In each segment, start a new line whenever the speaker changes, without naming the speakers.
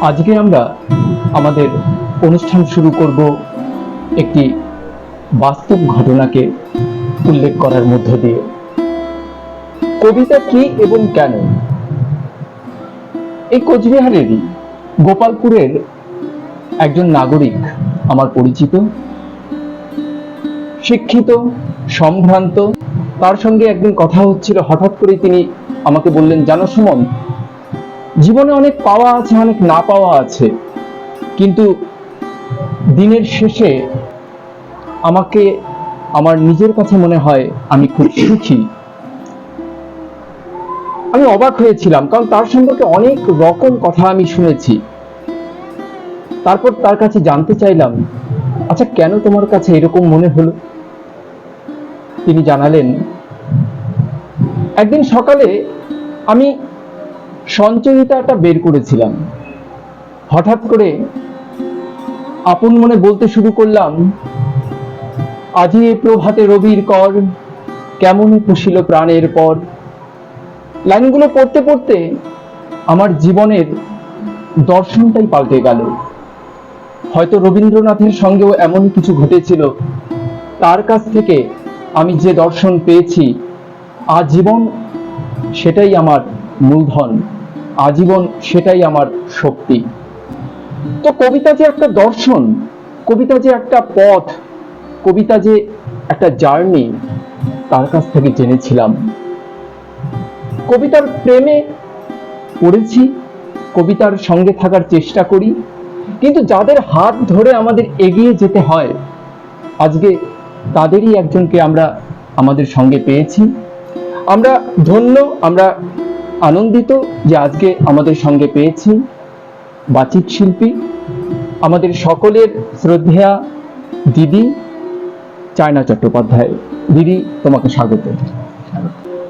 আজকে আমরা আমাদের অনুষ্ঠান শুরু করব একটি বাস্তব ঘটনাকে উল্লেখ করার মধ্য দিয়ে। কবিতা কি এবং কেন? এই কোচবিহারেরই গোপালপুরের একজন নাগরিক আমার পরিচিত। শিক্ষিত, সম্ভ্রান্ত, তার সঙ্গে একদিন কথা হচ্ছিল, হঠাৎ করে তিনি আমাকে বললেন, জানো সুমন জীবনে অনেক পাওয়া আছে, অনেক না পাওয়া আছে। কিন্তু দিনের শেষে আমাকে, আমার নিজের কাছে মনে হয় আমি খুব সুখী। আমি অবাক হয়েছিলাম, কারণ তার সম্পর্কে অনেক রকম কথা আমি শুনেছি। তারপর তার কাছে জানতে চাইলাম আচ্ছা কেন তোমার কাছে এরকম মনে হলো? তিনি জানালেন, একদিন সকালে আমি সঞ্চয়িতাটা বের করেছিলাম। হঠাৎ করে আপন মনে বলতে শুরু করলাম, আজি এ প্রভাতে রবির কর, কেমন পুষিল প্রাণের পর? লাইনগুলো পড়তে পড়তে আমার জীবনের দর্শনটাই পাল্টে গেল। হয়তো রবীন্দ্রনাথের সঙ্গেও এমন কিছু ঘটেছিল, তার কাছ থেকে আমি যে দর্শন পেয়েছি, আজীবন সেটাই আমার মূলধন। আজীবন সেটাই আমার শক্তি। তো কবিতা যে একটা দর্শন, কবিতা যে একটা পথ, কবিতা যে একটা জার্নি, তার কাছ থেকে জেনেছিলাম। কবিতার প্রেমে পড়েছি, কবিতার সঙ্গে থাকার চেষ্টা করি, কিন্তু যাদের হাত ধরে আমাদের এগিয়ে যেতে হয়, আজকে তাদেরই একজনকে আমরা আমাদের সঙ্গে পেয়েছি। আমরা ধন্য, আমরা আনন্দিত যে আজকে আমাদের সঙ্গে পেয়েছি বাচিক শিল্পী, আমাদের সকলের শ্রদ্ধেয়া দিদি চায়না চট্টোপাধ্যায়। দিদি, তোমাকে স্বাগত।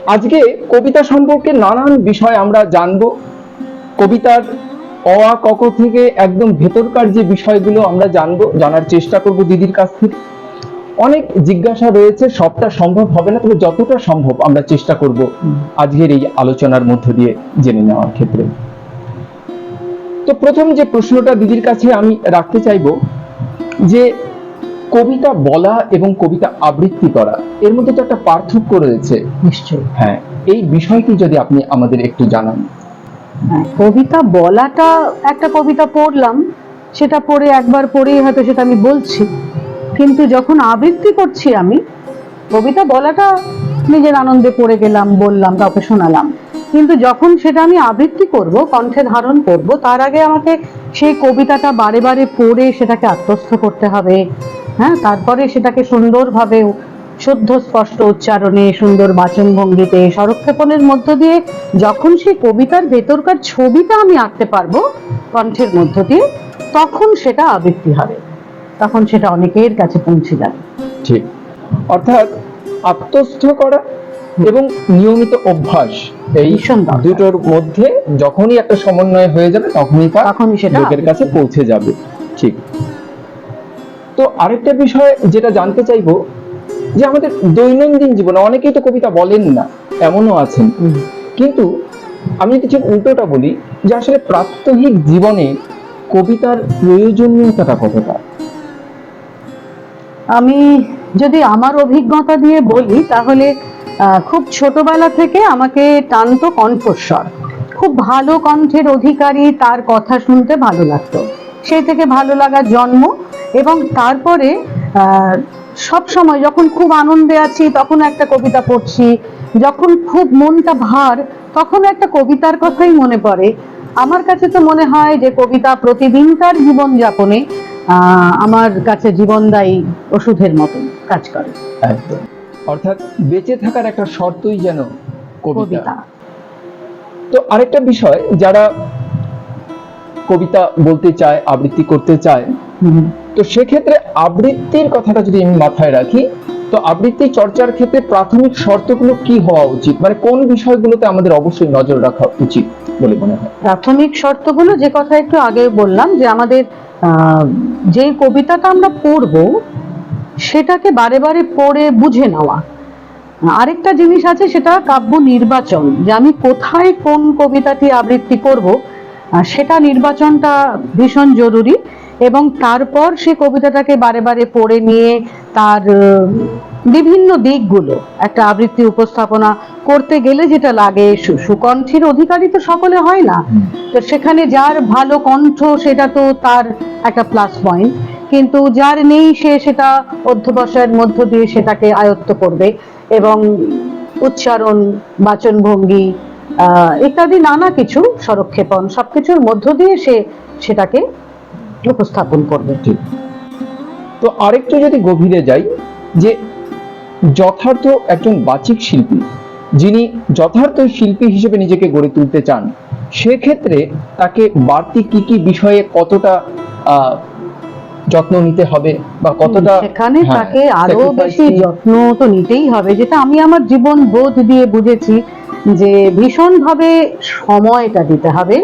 আজকে কবিতা সম্পর্কে নানান বিষয় আমরা জানব। কবিতার অ আ ক থেকে একদম ভেতরকার যে বিষয়গুলো আমরা জানব, জানার চেষ্টা করব দিদির কাছ থেকে। অনেক জিজ্ঞাসা রয়েছে সবটা সম্ভব হবে না তবে যতটা সম্ভব আমরা চেষ্টা করব আজকের এই আলোচনার মধ্য দিয়ে জেনে নেওয়ার ক্ষেত্রে। তো প্রথম যে প্রশ্নটা দিদির কাছে আমি রাখতে চাইব যে কবিতা বলা এবং কবিতা আবৃত্তি করা এর মধ্যে তো একটা পার্থক্য রয়েছে।
নিশ্চয়ই।
হ্যাঁ এই বিষয়টি যদি আপনি আমাদের একটু জানান।
হ্যাঁ, কবিতা বলাটা একটা কবিতা পড়লাম সেটা পড়ে একবার পড়েই হয়তো সেটা আমি বলছি। কিন্তু যখন আবৃত্তি করছি আমি, কবিতা বলাটা নিজের আনন্দে পড়ে গেলাম, বললাম, কাউকে শোনালাম। কিন্তু যখন সেটা আমি আবৃত্তি করব, কণ্ঠে ধারণ করব, তার আগে আমাকে সেই কবিতাটা বারে বারে পড়ে সেটাকে আত্মস্থ করতে হবে। হ্যাঁ তারপরে সেটাকে সুন্দরভাবে শুদ্ধ, স্পষ্ট উচ্চারণে, সুন্দর বাচন ভঙ্গিতে, স্বরক্ষেপণের মধ্য দিয়ে যখন সেই কবিতার ভেতরকার ছবিটা আমি আঁকতে পারব কণ্ঠের মধ্য দিয়ে, তখন সেটা আবৃত্তি হবে। তখন সেটা অনেকের কাছে পৌঁছে যাবে।
ঠিক। অর্থাৎ আত্মস্থ করা এবং নিয়মিত অভ্যাস এই দুটোর মধ্যে যখনই একটা সমন্বয় হয়ে যাবে তখনই তা
তখনই সেটা
লোকের কাছে পৌঁছে যাবে। ঠিক। তো আরেকটা বিষয় যেটা জানতে চাইব যে আমাদের দৈনন্দিন জীবনে অনেকেই তো কবিতা বলেন না এমনও আছেন। কিন্তু আমি কিছু উল্টোটা বলি যে আসলে প্রাত্যহিক জীবনে কবিতার প্রয়োজনীয়তাটা কতটা?
আমি যদি আমার অভিজ্ঞতা দিয়ে বলি, তাহলে খুব ছোটবেলা থেকে আমাকে টানতো কণ্ঠস্বর। খুব ভালো কণ্ঠের অধিকারী তার কথা শুনতে ভালো লাগতো। সেই থেকে ভালো লাগার জন্ম এবং তারপরে সব সময় যখন খুব আনন্দে আছি, তখন একটা কবিতা পড়ছি। যখন খুব মনটা ভার, তখন একটা কবিতার কথাই মনে পড়ে। আমার কাছে তো মনে হয় যে কবিতা প্রতিদিনকার জীবনযাপনে আমার কাছে জীবনদায়ী ওষুধের মতো কাজ করে।
একদম। অর্থাৎ বেঁচে থাকার একটা শর্তই যেন কবিতা। তো আরেকটা বিষয় যারা কবিতা বলতে চায় আবৃত্তি করতে চায়। তো সেক্ষেত্রে আবৃত্তির কথাটা যদি আমি মাথায় রাখি তো আবৃত্তি চর্চার ক্ষেত্রে প্রাথমিক শর্তগুলো কি হওয়া উচিত? মানে কোন বিষয়গুলোতে আমাদের অবশ্যই নজর রাখা উচিত বলে মনে হয়?
প্রাথমিক শর্তগুলো যে কথা একটু আগে বললাম যে আমাদের যেই কবিতাটা আমরা পড়ব, সেটাকে বারে বারে পড়ে বুঝে নেওয়া। আরেকটা জিনিস আছে, সেটা কাব্য নির্বাচন, যে আমি কোথায় কোন কবিতাটি আবৃত্তি করব সেটা নির্বাচনটা ভীষণ জরুরি। এবং তারপর সে কবিতাটাকে বারে বারে পড়ে নিয়ে তার বিভিন্ন দিকগুলো একটা আবৃত্তি উপস্থাপনা করতে গেলে যেটা লাগে সুকণ্ঠের অধিকারী তো সকলে হয় না। তো সেখানে যার ভালো কণ্ঠ সেটা তো তার একটা প্লাস পয়েন্ট কিন্তু যার নেই সে সেটা অধ্যবসায়ের মধ্য দিয়ে সেটাকে আয়ত্ত করবে এবং উচ্চারণ বাচনভঙ্গি আহ, ইত্যাদি নানা কিছু স্বরক্ষেপণ সবকিছুর মধ্য দিয়ে সে সেটাকে উপস্থাপন করবে
ঠিক। তো আরেকটু যদি গভীরে যাই যে যথার্থ একজন বাচিক শিল্পী যিনি যথার্থ শিল্পী হিসেবে নিজেকে গড়ে তুলতে চান সেক্ষেত্রে তাকে বাড়তি কি কি বিষয়ে কতটা যত্ন নিতে হবে বা কতটা
সেখানে
হ্যাঁ,
তাকে
আরও
বেশি যত্ন তো নিতেই হবে যেটা আমি আমার জীবন বোধ দিয়ে বুঝেছি যে ভীষণ ভাবে সময়টা দিতে হবে।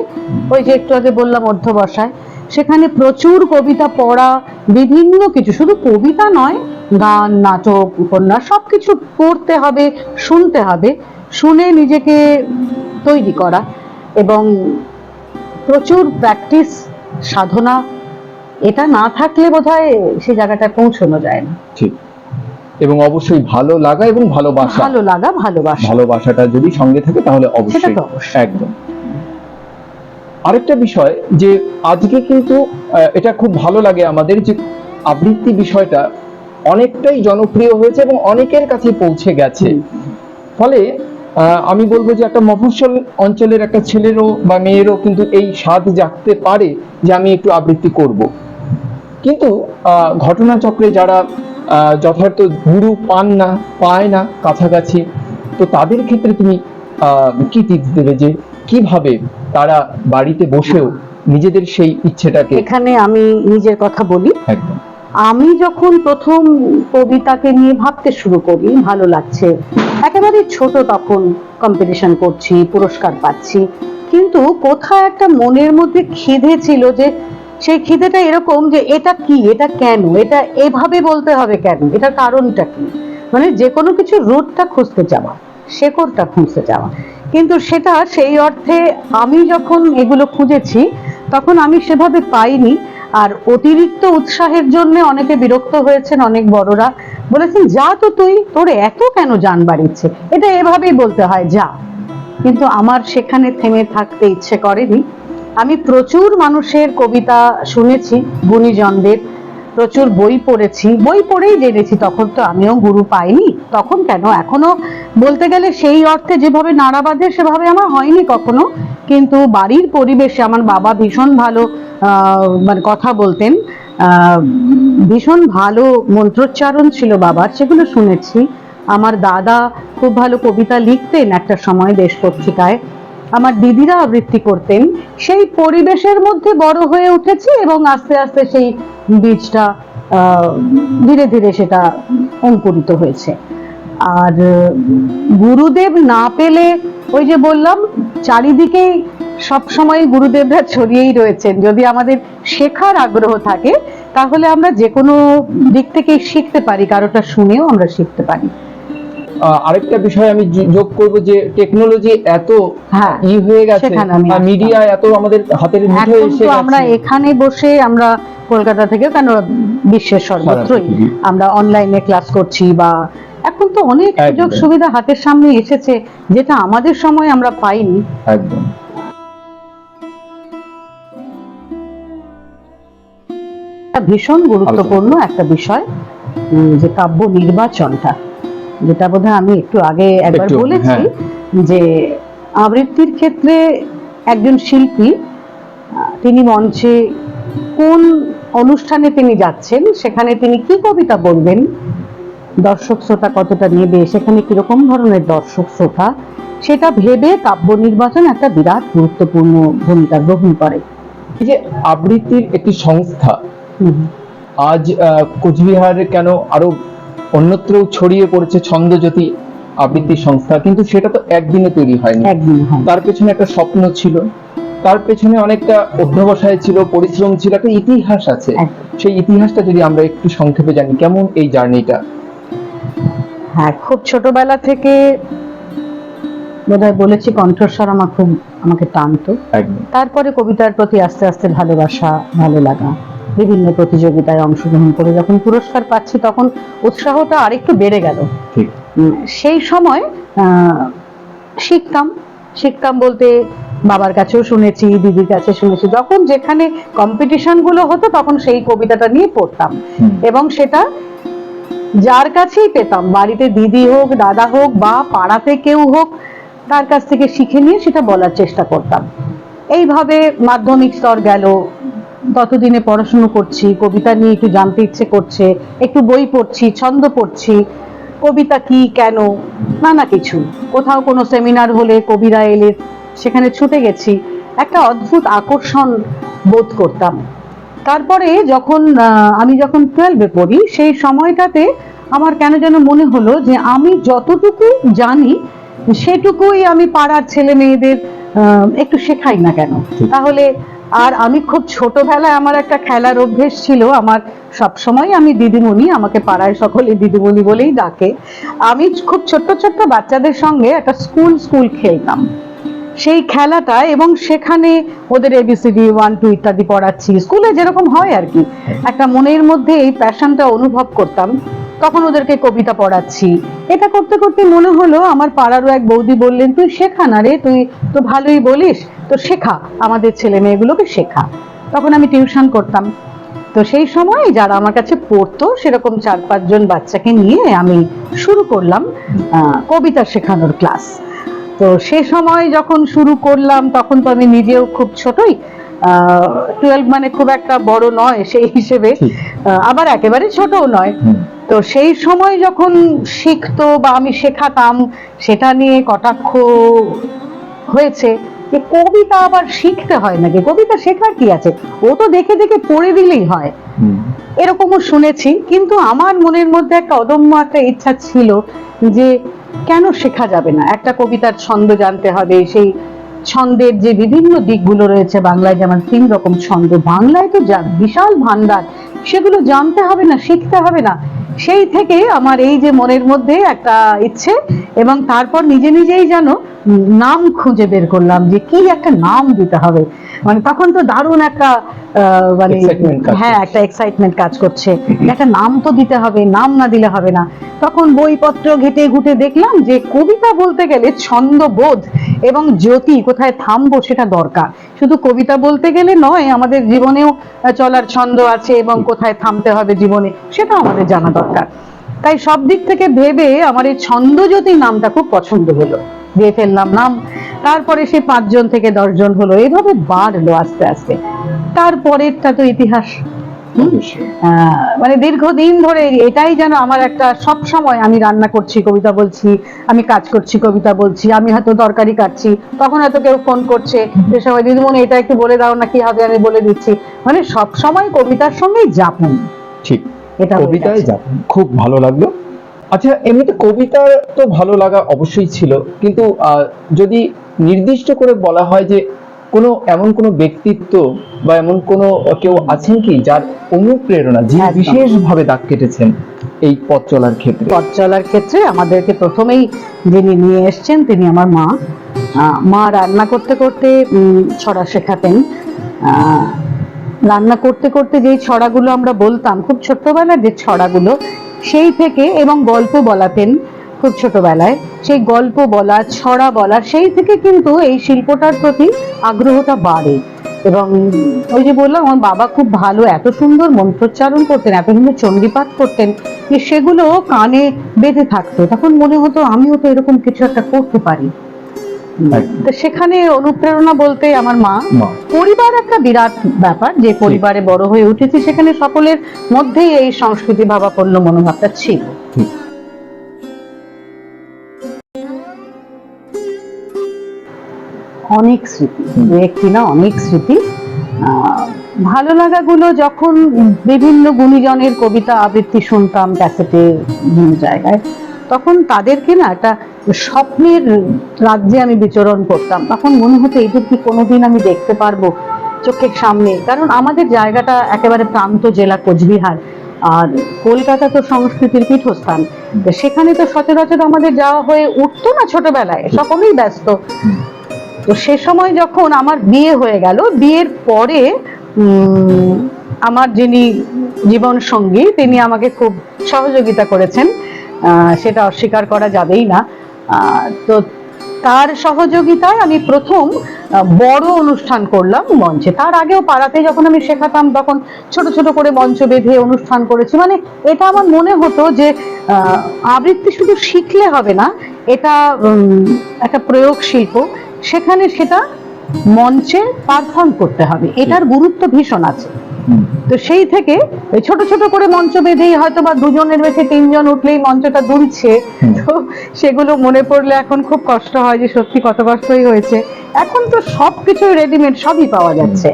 ওই যে একটু আগে বললাম অধ্যবসায় সেখানে প্রচুর কবিতা পড়া বিভিন্ন কিছু শুধু কবিতা নয় গান নাটক উপন্যাস সবকিছু পড়তে হবে শুনতে হবে শুনে নিজেকে তৈরি করা এবং প্রচুর প্র্যাকটিস সাধনা এটা না থাকলে বোধহয় সে জায়গাটায় পৌঁছানো যায় না।
ঠিক। এবং অবশ্যই ভালো লাগা এবং ভালোবাসা।
ভালো লাগা ভালোবাসা।
ভালোবাসাটা যদি সঙ্গে থাকে তাহলে অবশ্যই। একদম। আরেকটা বিষয় যে আজকে কিন্তু এটা খুব ভালো লাগে আমাদের যে আবৃত্তি বিষয়টা অনেকটাই জনপ্রিয় হয়েছে এবং অনেকের কাছে পৌঁছে গেছে। ফলে আমি বলব যে একটা মফস্বল অঞ্চলের একটা ছেলেরও বা মেয়েরও কিন্তু এই স্বাদ জাগতে পারে যে আমি একটু আবৃত্তি করব। কিন্তু আহ, ঘটনাচক্রে যারা আহ, যথার্থ গুরু পান না পায় না কাছাকাছি তো তাদের ক্ষেত্রে তুমি আহ, কি টিপস দেবে যে কীভাবে তারা বাড়িতে বসেও নিজেদের সেই ইচ্ছেটাকে
এখানে আমি নিজের কথা বলি।
একদম।
আমি যখন প্রথম কবিতাকে নিয়ে ভাবতে শুরু করি ভালো লাগছে। একেবারে ছোট তখন কম্পিটিশন করছি পুরস্কার পাচ্ছি। কিন্তু কোথায় একটা মনের মধ্যে খিদে ছিল যে সেই খিদেটা এরকম যে এটা কি? এটা কেন? এটা এভাবে বলতে হবে কেন? এটার কারণটা কি? মানে যে কোনো কিছু রুটটা খুঁজতে যাওয়া। শেকড়টা খুঁজতে যাওয়া। কিন্তু সেটা সেই অর্থে আমি যখন এগুলো খুঁজেছি, তখন আমি সেভাবে পাইনি। আর অতিরিক্ত উৎসাহের জন্য অনেকে বিরক্ত হয়েছেন অনেক বড়রা। বলেছেন, যা তো তুই, তোর এত কেন জান বাড়িচ্ছে এটা এভাবেই বলতে হয়, যা। কিন্তু আমার সেখানে থেমে থাকতে ইচ্ছে করেনি। আমি প্রচুর মানুষের কবিতা শুনেছি, গুণীজনদের। প্রচুর বই পড়েছি। বই পড়েই জেনেছি, তখন তো আমিও গুরু পাইনি। তখন কেন? এখনও বলতে গেলে সেই অর্থে যেভাবে নাড়া বাঁধে, সেভাবে আমার হয়নি কখনো। কিন্তু বাড়ির পরিবেশে আমার বাবা ভীষণ ভালো মানে কথা বলতেন। ভীষণ ভালো মন্ত্রোচ্চারণ ছিল বাবার, সেগুলো শুনেছি। আমার দাদা খুব ভালো কবিতা লিখতেন একটা সময় দেশ পত্রিকায়। আমার দিদিরা আবৃত্তি করতেন, সেই পরিবেশের মধ্যে বড় হয়ে উঠেছি এবং আস্তে আস্তে সেই বীজটা ধীরে ধীরে সেটা অঙ্কুরিত হয়েছে। আর গুরুদেব না পেলে, ওই যে বললাম, চারিদিকেই সব সময় গুরুদেবরা ছড়িয়েই রয়েছেন। যদি আমাদের শেখার আগ্রহ থাকে, তাহলে আমরা যে কোনো দিক থেকেই শিখতে পারি, কারোটা শুনেও আমরা শিখতে পারি।
আরেকটা বিষয় আমি যোগ করব যে টেকনোলজি এত
হ্যাঁ,
ই হয়ে গেছে
আসতাম।
মিডিয়া এত আমাদের হাতের মুঠোয় এসে
তো আমরা এখানে বসে আমরা কলকাতা থেকে কেন বিশ্বের সর্বত্রই আমরা অনলাইনে ক্লাস করছি বা এখন তো অনেক সুযোগ সুবিধা হাতের সামনে এসেছে যেটা আমাদের সময় আমরা পাইনি।
একদম।
ভীষণ গুরুত্বপূর্ণ একটা বিষয় উম, যে কাব্য নির্বাচনটা। যেটা বোধহয় আমি একটু আগে একবার বলেছি
হ্যাঁ।
যে আবৃত্তির ক্ষেত্রে একজন শিল্পী তিনি মঞ্চে কোন অনুষ্ঠানে তিনি যাচ্ছেন সেখানে তিনি কি কবিতা বলবেন দর্শক শ্রোতা কতটা নেবে সেখানে কীরকম ধরনের দর্শক শ্রোতা সেটা ভেবে কাব্য নির্বাচন একটা বিরাট গুরুত্বপূর্ণ ভূমিকা গ্রহণ করে
যে আবৃত্তির একটি সংস্থা আজ আহ, কোচবিহারে কেন আরও অন্যত্র ছড়িয়ে পড়েছে ছন্দজ্যোতি আবৃত্তি সংস্থা কিন্তু সেটা তো একদিনে তৈরি হয়নি। তার পেছনে একটা স্বপ্ন ছিল তার পেছনে অনেকটা অধ্যবসায় ছিল পরিশ্রম ছিল একটা ইতিহাস আছে। সেই ইতিহাসটা যদি আমরা একটু সংক্ষেপে জানি কেমন এই জার্নিটা?
হ্যাঁ খুব ছোটবেলা থেকে বোধহয় বলেছি কণ্ঠস্বর আমার খুব আমাকে টানতো। তারপরে কবিতার প্রতি আস্তে আস্তে ভালোবাসা ভালো লাগা। বিভিন্ন প্রতিযোগিতায় অংশগ্রহণ করে যখন পুরস্কার পাচ্ছি তখন উৎসাহটা আরেকটু বেড়ে গেল। সেই সময় শিখতাম। শিখতাম বলতে বাবার কাছেও শুনেছি দিদির কাছে শুনেছি। যখন যেখানে কম্পিটিশনগুলো হতো তখন সেই কবিতাটা নিয়ে পড়তাম। এবং সেটা যার কাছেই পেতাম। বাড়িতে দিদি হোক দাদা হোক বা পাড়াতে কেউ হোক তার কাছ থেকে শিখে নিয়ে সেটা বলার চেষ্টা করতাম। এইভাবে মাধ্যমিক স্তর গেল, ততদিনে পড়াশুনো করছি, কবিতা নিয়ে একটু জানতে ইচ্ছে করছে, একটু বই পড়ছি, ছন্দ পড়ছি, কবিতা কি, কেন, নানা কিছু। কোথাও কোনো সেমিনার হলে কবিরা এলে সেখানে ছুটে গেছি। একটা অদ্ভুত আকর্ষণ বোধ করতাম। তারপরে যখন আমি যখন টুয়েলভে পড়ি, সেই সময়টাতে আমার কেন যেন মনে হলো যে আমি যতটুকু জানি সেটুকুই আমি পাড়ার ছেলে মেয়েদের একটু শেখাই না কেন? তাহলে আর আমি খুব ছোটবেলায় আমার একটা খেলার অভ্যেস ছিল। আমার সব সময় আমি দিদিমণি আমাকে পাড়ায় সকলে দিদিমণি বলেই ডাকে। আমি খুব ছোট্ট ছোট্ট বাচ্চাদের সঙ্গে একটা স্কুল স্কুল খেলতাম। সেই খেলাটা এবং সেখানে ওদের এবিসিডি ওয়ান টু ইত্যাদি পড়াচ্ছি। স্কুলে যেরকম হয় আর কি। একটা মনের মধ্যে এই প্যাশনটা অনুভব করতাম। তখন ওদেরকে কবিতা পড়াচ্ছি? এটা করতে করতে মনে হলো আমার পাড়ারও এক বৌদি বললেন তুই শেখা না রে তুই তো ভালোই বলিস। তো শেখা আমাদের ছেলে মেয়েগুলোকে শেখা। তখন আমি টিউশন করতাম। তো সেই সময় যারা আমার কাছে পড়তো সেরকম চার পাঁচজন বাচ্চাকে নিয়ে আমি শুরু করলাম আহ, কবিতা শেখানোর ক্লাস। তো সে সময় যখন শুরু করলাম তখন তো আমি নিজেও খুব ছোটই টুয়েলভ মানে খুব একটা বড় নয় সেই হিসেবে আবার একেবারে ছোটও নয়। তো সেই সময় যখন শিখতো বা আমি শেখাতাম সেটা নিয়ে কটাক্ষ হয়েছে যে কবিতা আবার শিখতে হয় নাকি? কবিতা শেখার কি আছে? ও তো দেখে দেখে পড়ে দিলেই হয়। এরকমও শুনেছি কিন্তু আমার মনের মধ্যে একটা অদম্য একটা ইচ্ছা ছিল যে কেন শেখা যাবে না? একটা কবিতার ছন্দ জানতে হবে সেই ছন্দের যে বিভিন্ন দিকগুলো রয়েছে বাংলায় যেমন তিন রকম ছন্দ বাংলায় তো বিশাল ভান্ডার সেগুলো জানতে হবে না শিখতে হবে না। সেই থেকে আমার এই যে মনের মধ্যে একটা ইচ্ছে এবং তারপর নিজে নিজেই যেন নাম খুঁজে বের করলাম যে কি একটা নাম দিতে হবে। মানে তখন তো দারুণ একটা মানে হ্যাঁ একটা এক্সাইটমেন্ট কাজ করছে। একটা নাম তো দিতে হবে নাম না দিলে হবে না। তখন বইপত্র ঘেটে ঘুটে দেখলাম যে কবিতা বলতে গেলে ছন্দবোধ এবং জ্যোতি কোথায় থামবো সেটা দরকার। শুধু কবিতা বলতে গেলে নয় আমাদের জীবনেও চলার ছন্দ আছে এবং কোথায় থামতে হবে জীবনে সেটা আমাদের জানা দরকার। তাই সব দিক থেকে ভেবে আমার এই ছন্দজ্যোতি নামটা খুব পছন্দ হলো। দিয়ে ফেললাম নাম তারপরে সে পাঁচজন থেকে দশজন হলো। এভাবে বাড়লো আস্তে আস্তে। তারপরেরটা তো ইতিহাস। মানে দীর্ঘদিন ধরে এটাই যেন আমার একটা সব সময় আমি রান্না করছি কবিতা বলছি আমি কাজ করছি কবিতা বলছি আমি হয়তো তরকারি কাটছি তখন হয়তো কেউ ফোন করছে সে সময় দিদিমণি এটা একটু বলে দাও না কি হবে? আমি বলে দিচ্ছি। মানে সব সময় কবিতার সঙ্গেই যাপন।
ঠিক।
এটা
কবিতায়
গেছে।
খুব ভালো লাগল আচ্ছা এমনিতে কবিতা তো ভালো লাগা অবশ্যই ছিল কিন্তু যদি নির্দিষ্ট করে বলা হয় যে কোনো এমন কোনো ব্যক্তিত্ব বা এমন কোনো কেউ আছেন কি যার অনুপ্রেরণা যিনি
একদম।
বিশেষভাবে দাগ কেটেছেন এই পথ চলার ক্ষেত্রে
পথ চলার ক্ষেত্রে আমাদেরকে প্রথমেই যিনি নিয়ে এসছেন তিনি আমার মা মা রান্না করতে করতে ছড়া শেখাতেন আহ, রান্না করতে করতে যেই ছড়াগুলো আমরা বলতাম, খুব ছোট্টবেলার যে ছড়াগুলো, সেই থেকে এবং গল্প বলাতেন খুব ছোটবেলায়, সেই গল্প বলা, ছড়া বলা, সেই থেকে কিন্তু এই শিল্পটার প্রতি আগ্রহটা বাড়ে এবং ওই যে বললাম, আমার বাবা খুব ভালো, এত সুন্দর মন্ত্রোচ্চারণ করতেন, এত সুন্দর চণ্ডীপাঠ করতেন যে সেগুলো কানে বেঁধে থাকতো তখন মনে হতো, আমিও তো এরকম কিছু একটা করতে পারি। তো সেখানে অনুপ্রেরণা বলতে আমার মা। পরিবার একটা বিরাট ব্যাপার যে পরিবারে বড় হয়ে উঠেছি সেখানে সকলের মধ্যেই এই সংস্কৃতি ভাবাপন্ন মনোভাবটা ছিল। অনেক স্মৃতি দু একটি না অনেক স্মৃতি। আহ, ভালো লাগাগুলো যখন বিভিন্ন গুণীজনের কবিতা আবৃত্তি শুনতাম ক্যাসেটে বিভিন্ন জায়গায়। তখন তাদেরকে না একটা স্বপ্নের রাজ্যে আমি বিচরণ করতাম। তখন মনে হতো এদের কি কোনোদিন আমি দেখতে পারব চোখের সামনে? কারণ আমাদের জায়গাটা একেবারে প্রান্ত জেলা কোচবিহার, আর কলকাতা তো সংস্কৃতির পীঠস্থান। সেখানে তো সচরাচর আমাদের যাওয়া হয়ে উঠতো না ছোটবেলায় সকলেই ব্যস্ত। তো সে সময় যখন আমার বিয়ে হয়ে গেল, বিয়ের পরে আমার যিনি জীবন সঙ্গী তিনি আমাকে খুব সহযোগিতা করেছেন। সেটা অস্বীকার করা যাবেই না। তো তার সহযোগিতায় আমি প্রথম বড় অনুষ্ঠান করলাম মঞ্চে। তার আগেও পাড়াতে যখন আমি শেখাতাম, তখন ছোট ছোট করে মঞ্চ বেঁধে অনুষ্ঠান করেছি। মানে এটা আমার মনে হতো যে আবৃত্তি শুধু শিখলে হবে না, এটা একটা প্রয়োগ শিল্প। সেখানে সেটা মঞ্চে পারফর্ম করতে হবে। এটার গুরুত্ব ভীষণ আছে। তো সেই থেকে ওই ছোট ছোট করে মঞ্চ বেঁধেই হয়তো বা দুজনের বেশি তিনজন উঠলেই মঞ্চটা দুলছে। তো সেগুলো মনে পড়লে এখন খুব কষ্ট হয় যে সত্যি কত কষ্টই হয়েছে। এখন তো সব কিছু রেডিমেড সবই পাওয়া যাচ্ছে।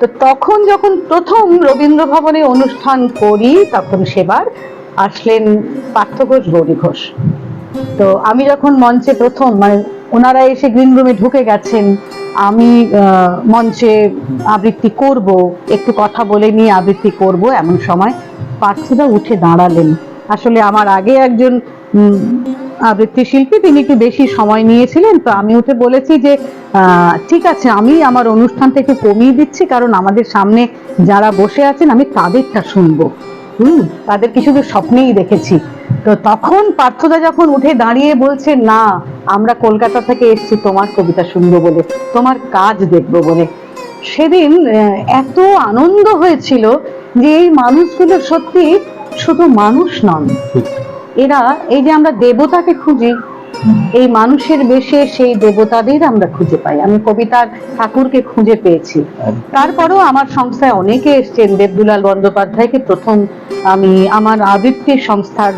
তো তখন যখন প্রথম রবীন্দ্র ভবনে অনুষ্ঠান করি তখন সেবার আসলেন পার্থ ঘোষ গৌরী ঘোষ। তো আমি যখন মঞ্চে প্রথম মানে ওনারা এসে গ্রিন রুমে ঢুকে গেছেন। আমি মঞ্চে আবৃত্তি করব, একটু কথা বলে নিয়ে আবৃত্তি করব এমন সময় পার্থদা উঠে দাঁড়ালেন। আসলে আমার আগে একজন আবৃত্তি শিল্পী, তিনি একটু বেশি সময় নিয়েছিলেন, তো আমি উঠে বলেছি যে ঠিক আছে, আমি আমার অনুষ্ঠানটা একটু কমিয়ে দিচ্ছি, কারণ আমাদের সামনে যারা বসে আছেন, আমি তাদেরটা শুনব। হুম তাদেরকে শুধু স্বপ্নেই দেখেছি? তো তখন পার্থদা যখন উঠে দাঁড়িয়ে বলছে না আমরা কলকাতা থেকে এসছি তোমার কবিতা শুনব বলে তোমার কাজ দেখব বলে। সেদিন আহ, এত আনন্দ হয়েছিল যে এই মানুষগুলো সত্যি শুধু মানুষ নন। এরা এই যে আমরা দেবতাকে খুঁজি এই মানুষের বেশে সেই দেবতাদের আমরা খুঁজে পাই। আমি কবিতার ঠাকুরকে খুঁজে পেয়েছি। তারপরেও আমার সংস্থায় অনেকে এসছেন দেবদুলাল বন্দ্যোপাধ্যায়কে প্রথম আমি আমার আবৃত্তির সংস্থার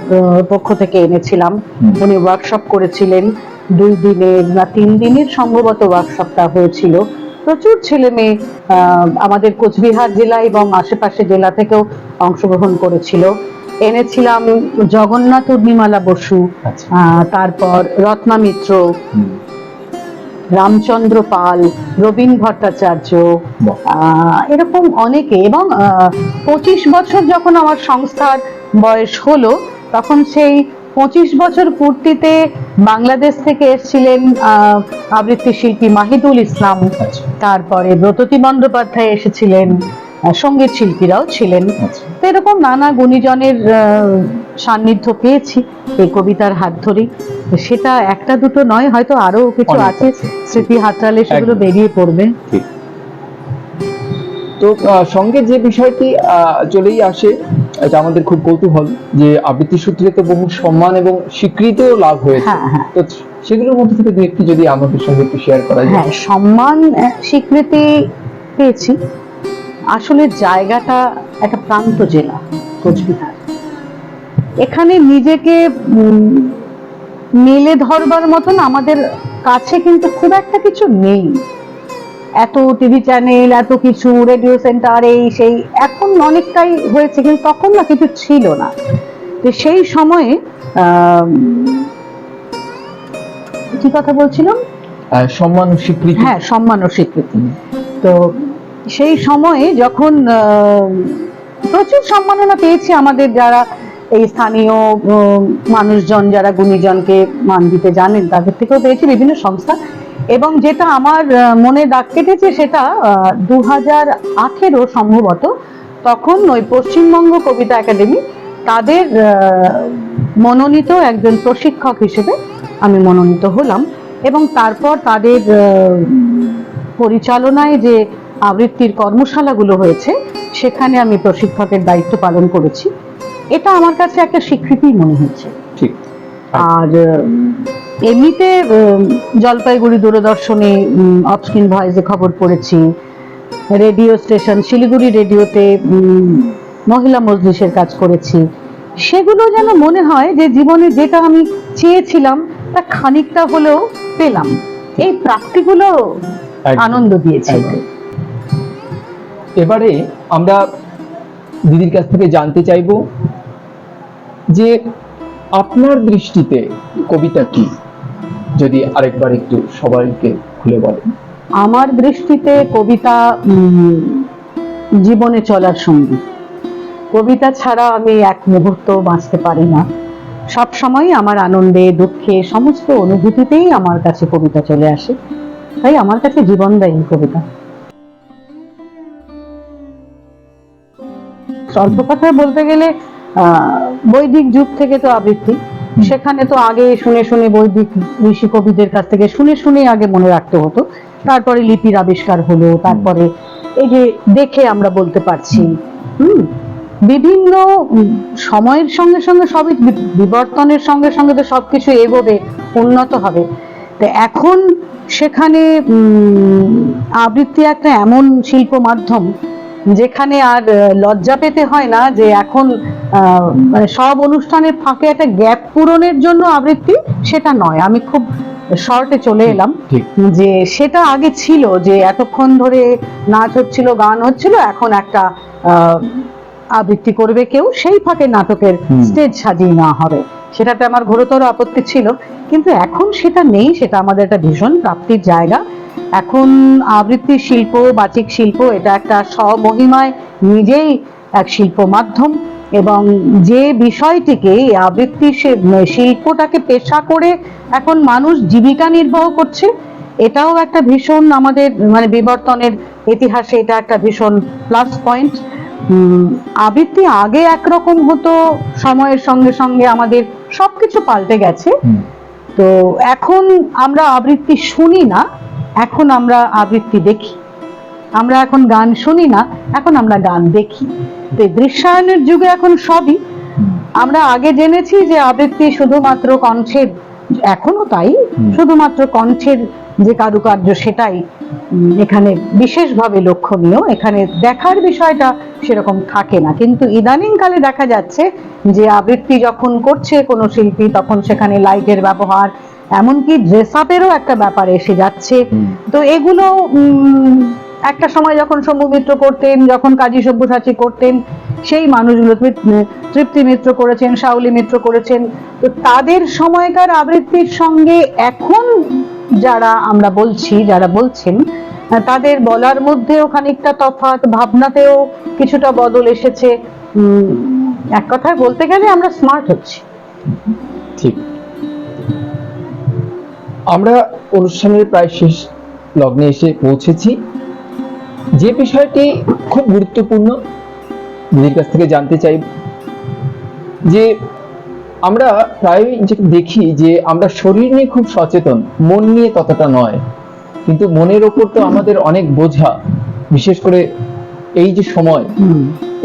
পক্ষ থেকে এনেছিলাম। উনি ওয়ার্কশপ করেছিলেন। দুই দিনের না তিন দিনের সম্ভবত ওয়ার্কশপটা হয়েছিল। প্রচুর ছেলে মেয়ে আহ, আমাদের কোচবিহার জেলা এবং আশেপাশে জেলা থেকেও অংশগ্রহণ করেছিল। এনেছিলাম জগন্নাথ উর্মিমালা বসু
আচ্ছা।
তারপর রত্না মিত্র রামচন্দ্র পাল রবীন ভট্টাচার্য এরকম অনেকে এবং পঁচিশ বছর যখন আমার সংস্থার বয়স হলো তখন সেই পঁচিশ বছর পূর্তিতে বাংলাদেশ থেকে এসেছিলেন আহ, আবৃত্তি শিল্পী মাহিদুল ইসলাম।
আচ্ছা।
তারপরে ব্রততী বন্দ্যোপাধ্যায় এসেছিলেন। সংগীত শিল্পীরাও ছিলেন।
আচ্ছা।
তো এরকম নানা গুণীজনের সান্নিধ্য পেয়েছি এই কবিতার হাত ধরেই সেটা একটা দুটো নয় হয়তো আরও কিছু আছে। স্মৃতি হাতড়ালে সেগুলো বেরিয়ে পড়বে।
তো সঙ্গে যে বিষয়টি চলেই আসে এটা আমাদের খুব কৌতূহল যে আবৃত্তি সূত্রে তো বহু সম্মান এবং স্বীকৃতিও লাভ হয়েছে।
হ্যাঁ হ্যাঁ।
তো সেগুলোর মধ্যে থেকে দু একটি যদি আমাদের সঙ্গে একটু শেয়ার করা
হ্যাঁ
যায়
সম্মান স্বীকৃতি পেয়েছি। আসলে জায়গাটা একটা প্রান্ত জেলা কোচবিহার। এখানে নিজেকে মেলে ধরবার মতন আমাদের কাছে কিন্তু খুব একটা কিছু নেই। এত টিভি চ্যানেল এত কিছু রেডিও সেন্টার এই সেই এখন অনেকটাই হয়েছে কিন্তু তখন না কিছু ছিল না। তো সেই সময়ে কি কথা বলছিলাম?
সম্মান স্বীকৃতি।
হ্যাঁ সম্মান ও স্বীকৃতি। তো সেই সময়ে যখন প্রচুর সম্মাননা পেয়েছি আমাদের যারা এই স্থানীয় মানুষজন যারা গুণীজনকে মান দিতে জানেন, তাদের থেকেও পেয়েছি বিভিন্ন সংস্থা। এবং যেটা আমার মনে দাগ কেটেছে সেটা দু হাজার আঠেরো সম্ভবত তখন ওই পশ্চিমবঙ্গ কবিতা একাডেমি তাদের মনোনীত একজন প্রশিক্ষক হিসেবে আমি মনোনীত হলাম। এবং তারপর তাদের পরিচালনায় যে আবৃত্তির কর্মশালাগুলো হয়েছে সেখানে আমি প্রশিক্ষকের দায়িত্ব পালন করেছি। এটা আমার কাছে একটা স্বীকৃতি মনে হচ্ছে।
ঠিক।
আর এমনিতে জলপাইগুড়ি দূরদর্শনে অফস্ক্রিন ভয়েসে খবর পড়েছি। রেডিও স্টেশন শিলিগুড়ি রেডিওতে মহিলা মজলিসের কাজ করেছি। সেগুলো যেন মনে হয় যে জীবনে যেটা আমি চেয়েছিলাম তা খানিকটা হলেও পেলাম। এই প্রাপ্তিগুলো আনন্দ
একদম। এবারে আমরা দিদির কাছ থেকে জানতে চাইব যে আপনার দৃষ্টিতে কবিতা কি? যদি আরেকবার একটু সবাইকে খুলে বলেন।
আমার দৃষ্টিতে কবিতা জীবনে চলার সঙ্গী। কবিতা ছাড়া আমি এক মুহূর্ত বাঁচতে পারি না। সব সময় আমার আনন্দে, দুঃখে, সমস্ত অনুভূতিতেই আমার কাছে কবিতা চলে আসে। তাই আমার কাছে জীবনদায়ী কবিতা। স্বল্প কথায় বলতে গেলে বৈদিক যুগ থেকে তো আবৃত্তি। সেখানে তো আগে শুনে শুনে বৈদিক ঋষি কবিদের কাছ থেকে শুনে শুনে আগে মনে রাখতে হতো। তারপরে লিপির আবিষ্কার হলো, তারপরে এই যে দেখে আমরা বলতে পারছি। হুম? বিভিন্ন সময়ের সঙ্গে সঙ্গে সবই বিবর্তনের সঙ্গে সঙ্গে তো সবকিছু এগোবে, উন্নত হবে। তো এখন সেখানে আবৃত্তি একটা এমন শিল্প মাধ্যম যেখানে আর লজ্জা পেতে হয় না যে এখন মানে সব অনুষ্ঠানের ফাঁকে একটা গ্যাপ পূরণের জন্য আবৃত্তি সেটা নয়। আমি খুব শর্টে চলে এলাম যে সেটা আগে ছিল যে এতক্ষণ ধরে নাচ হচ্ছিল গান হচ্ছিল এখন একটা আহ, আবৃত্তি করবে কেউ সেই ফাঁকে নাটকের স্টেজ সাজিয়ে নেওয়া হবে। সেটাতে আমার ঘোরতর আপত্তি ছিল। কিন্তু এখন সেটা নেই সেটা আমাদের একটা ভীষণ প্রাপ্তির জায়গা। এখন আবৃত্তি শিল্প বাচিক শিল্প এটা একটা স্বমহিমায় নিজেই এক শিল্প মাধ্যম এবং যে বিষয়টিকে আবৃত্তি শিল্পটাকে পেশা করে এখন মানুষ জীবিকা নির্বাহ করছে এটাও একটা ভীষণ আমাদের মানে বিবর্তনের ইতিহাসে এটা একটা ভীষণ প্লাস পয়েন্ট আবৃত্তি আগে একরকম হতো সময়ের সঙ্গে সঙ্গে আমাদের সবকিছু পাল্টে গেছে। তো এখন আমরা আবৃত্তি শুনি না এখন আমরা আবৃত্তি দেখি। আমরা এখন গান শুনি না এখন আমরা গান দেখি। তো দৃশ্যায়নের যুগে এখন সবই। আমরা আগে জেনেছি যে আবৃত্তি শুধুমাত্র কণ্ঠের এখনও তাই শুধুমাত্র কণ্ঠের যে কারুকার্য সেটাই এখানে বিশেষভাবে লক্ষণীয়। এখানে দেখার বিষয়টা সেরকম থাকে না। কিন্তু ইদানিং কালে দেখা যাচ্ছে যে আবৃত্তি যখন করছে কোনো শিল্পী তখন সেখানে লাইটের ব্যবহার এমনকি ড্রেস আপেরও একটা ব্যাপার এসে যাচ্ছে। তো এগুলো একটা সময় যখন শম্ভু মিত্র করতেন যখন কাজী সব্যসাচী করতেন সেই মানুষগুলো তৃপ্তি মিত্র করেছেন শাউলি মিত্র করেছেন। তো তাদের সময়কার আবৃত্তির সঙ্গে এখন যারা আমরা বলছি যারা বলছেন তাদের বলার মধ্যেও খানিকটা তফাৎ ভাবনাতেও কিছুটা বদল এসেছে। এক কথায় বলতে গেলে আমরা স্মার্ট হচ্ছি।
ঠিক। আমরা অনুষ্ঠানের প্রায় শেষ লগ্নে এসে পৌঁছেছি। যে বিষয়টি খুব গুরুত্বপূর্ণ দিদির কাছ থেকে জানতে চাই যে আমরা প্রায় যে দেখি যে আমরা শরীর নিয়ে খুব সচেতন, মন নিয়ে ততটা নয়। কিন্তু মনের ওপর তো আমাদের অনেক বোঝা, বিশেষ করে এই যে সময়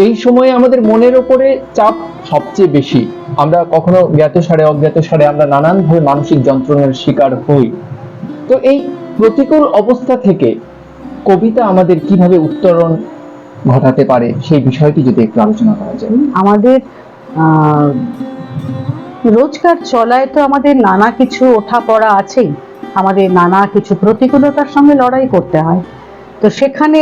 এই সময়ে আমাদের মনের ওপরে চাপ সবচেয়ে বেশি। আমরা কখনো জ্ঞাত সারে, অজ্ঞাত সারে আমরা নানানভাবে মানসিক যন্ত্রণার শিকার হই। তো এই প্রতিকূল অবস্থা থেকে কবিতা আমাদের কীভাবে উত্তরণ ঘটাতে পারে, সেই বিষয়টি যদি একটু আলোচনা করা যায়।
আমাদের রোজকার চলায় তো আমাদের নানা কিছু ওঠা পড়া আছেই। আমাদের নানা কিছু প্রতিকূলতার সঙ্গে লড়াই করতে হয়। তো সেখানে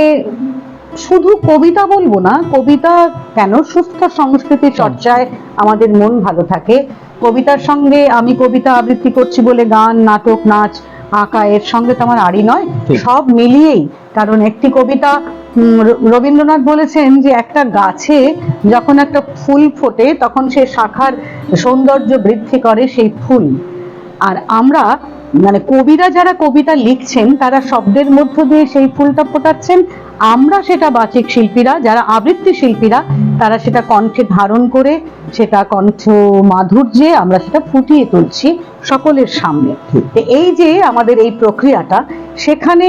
শুধু কবিতা বলব না কবিতা কেন সুস্থ সংস্কৃতি চর্চায় আমাদের মন ভালো থাকে? কবিতার সঙ্গে আমি কবিতা আবৃত্তি করছি বলে গান নাটক নাচ আঁকা এর সঙ্গে তো আমার আড়ি নয় সব মিলিয়েই। কারণ একটি কবিতা রবীন্দ্রনাথ বলেছেন যে একটা গাছে যখন একটা ফুল ফোটে তখন সে শাখার সৌন্দর্য বৃদ্ধি করে সেই ফুল। আর আমরা মানে কবিরা যারা কবিতা লিখছেন তারা শব্দের মধ্য দিয়ে সেই ফুলটা ফোটাচ্ছেন। আমরা সেটা বাচিক শিল্পীরা যারা আবৃত্তি শিল্পীরা তারা সেটা কণ্ঠে ধারণ করে সেটা কণ্ঠ মাধুর্যে আমরা সেটা ফুটিয়ে তুলছি সকলের সামনে। তো এই যে আমাদের এই প্রক্রিয়াটা সেখানে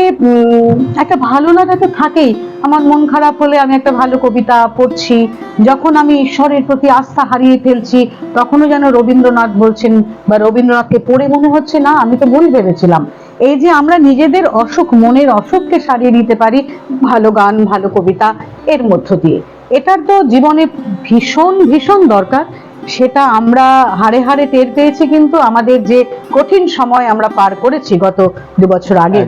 একটা ভালো লাগা তো থাকেই। আমার মন খারাপ হলে আমি একটা ভালো কবিতা পড়ছি। যখন আমি ঈশ্বরের প্রতি আস্থা হারিয়ে ফেলছি, তখনও যেন রবীন্দ্রনাথ বলছেন, বা রবীন্দ্রনাথকে পড়ে মনে হচ্ছে, না, আমি তো ভুল ভেবেছিলাম। এই যে আমরা নিজেদের অসুখ, মনের অসুখকে সারিয়ে নিতে পারি, ভালো গান, ভালো কবিতা, এর মধ্য দিয়ে। এটার তো জীবনে ভীষণ ভীষণ দরকার। সেটা আমরা হাড়ে হাড়ে টের পেয়েছি কিন্তু আমাদের যে কঠিন সময় আমরা পার করেছি গত দু বছর আগে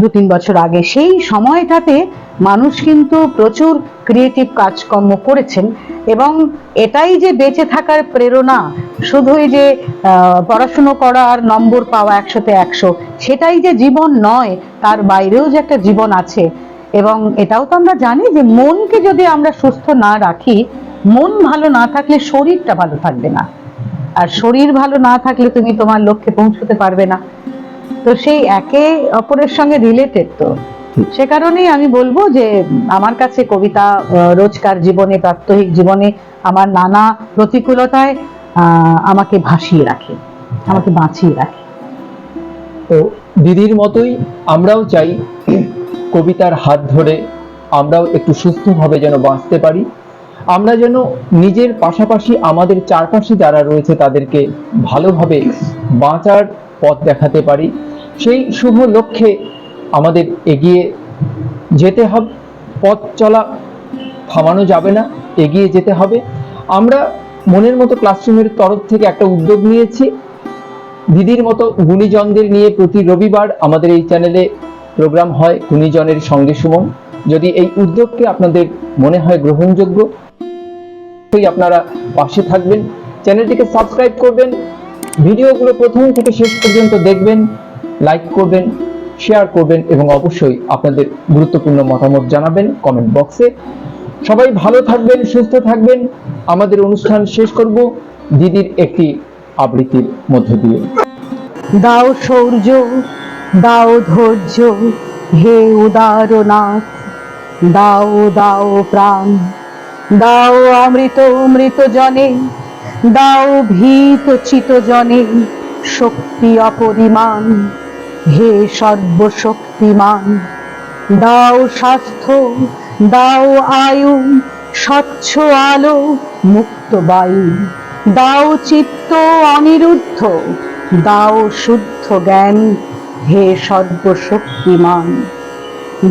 দু তিন বছর আগে সেই সময়টাতে মানুষ কিন্তু প্রচুর ক্রিয়েটিভ কাজকর্ম করেছেন এবং এটাই যে বেঁচে থাকার প্রেরণা শুধুই যে আহ, পড়াশুনো করার নম্বর পাওয়া একশোতে একশো সেটাই যে জীবন নয় তার বাইরেও যে একটা জীবন আছে। এবং এটাও তো আমরা জানি যে মনকে যদি আমরা সুস্থ না রাখি মন ভালো না থাকলে শরীরটা ভালো থাকবে না। আর শরীর ভালো না থাকলে তুমি তোমার লক্ষ্যে পৌঁছতে পারবে না। তো সেই একে অপরের সঙ্গে রিলেটেড তো। সে কারণেই আমি বলব যে আমার কাছে কবিতা রোজকার জীবনে প্রাত্যহিক জীবনে আমার নানা প্রতিকূলতায় আহ, আমাকে ভাসিয়ে রাখে আমাকে বাঁচিয়ে রাখে।
তো দিদির মতোই আমরাও চাই কবিতার হাত ধরে আমরাও একটু সুস্থভাবে যেন বাঁচতে পারি। আমরা যেন নিজের পাশাপাশি আমাদের চারপাশে যারা রয়েছে তাদেরকে ভালোভাবে বাঁচার পথ দেখাতে পারি। সেই শুভ লক্ষ্যে আমাদের এগিয়ে যেতে হবে। পথ চলা থামানো যাবে না, এগিয়ে যেতে হবে। আমরা মনের মতো ক্লাসরুমের তরফ থেকে একটা উদ্যোগ নিয়েছি। দিদির মতো গুণীজনদের নিয়ে প্রতি রবিবার আমাদের এই চ্যানেলে প্রোগ্রাম হয় গুণীজনের সঙ্গে সুমন। যদি এই উদ্যোগকে আপনাদের মনে হয় গ্রহণযোগ্য অবশ্যই আপনারা পাশে থাকবেন। চ্যানেলটিকে সাবস্ক্রাইব করবেন। ভিডিওগুলো প্রথম থেকে শেষ পর্যন্ত দেখবেন, লাইক করবেন, শেয়ার করবেন এবং অবশ্যই আপনাদের গুরুত্বপূর্ণ মতামত জানাবেন কমেন্ট বক্সে। সবাই ভালো থাকবেন, সুস্থ থাকবেন। আমাদের অনুষ্ঠান শেষ করব দিদির একটি আবৃত্তির মধ্য দিয়ে।
দাও শৌর্য দাও ধৈর্য, হে উদারনাথ, দাও দাও প্রাণ। দাও অমৃত অমৃত জনে দাও ভীত চিত জনে শক্তি অপরিমাণ, হে সর্বশক্তিমান। দাও স্বাস্থ্য, দাও আয়ু, স্বচ্ছ আলো, মুক্ত বায়ু। দাও চিত্ত অনিরুদ্ধ, দাও শুদ্ধ জ্ঞান, হে সর্বশক্তিমান।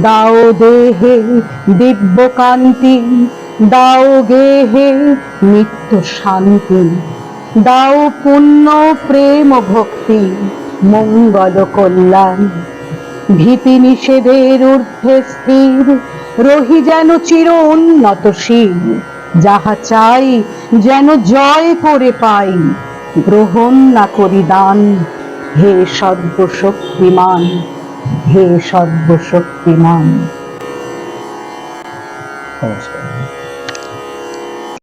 দাও দেহে দিব্য কান্তি দাও গেহে নিত্য শান্তি, দাও পুণ্য প্রেম ভক্তি, মঙ্গল কল্যাণ। ভীতি নিষেধের ঊর্ধ্বে স্থির, রহি যেন চির উন্নতশীল যাহা চাই যেন জয় করে পাই, গ্রহণ না করি দান। হে সর্বশক্তিমান হে সর্বশক্তিমান।
নমস্কার।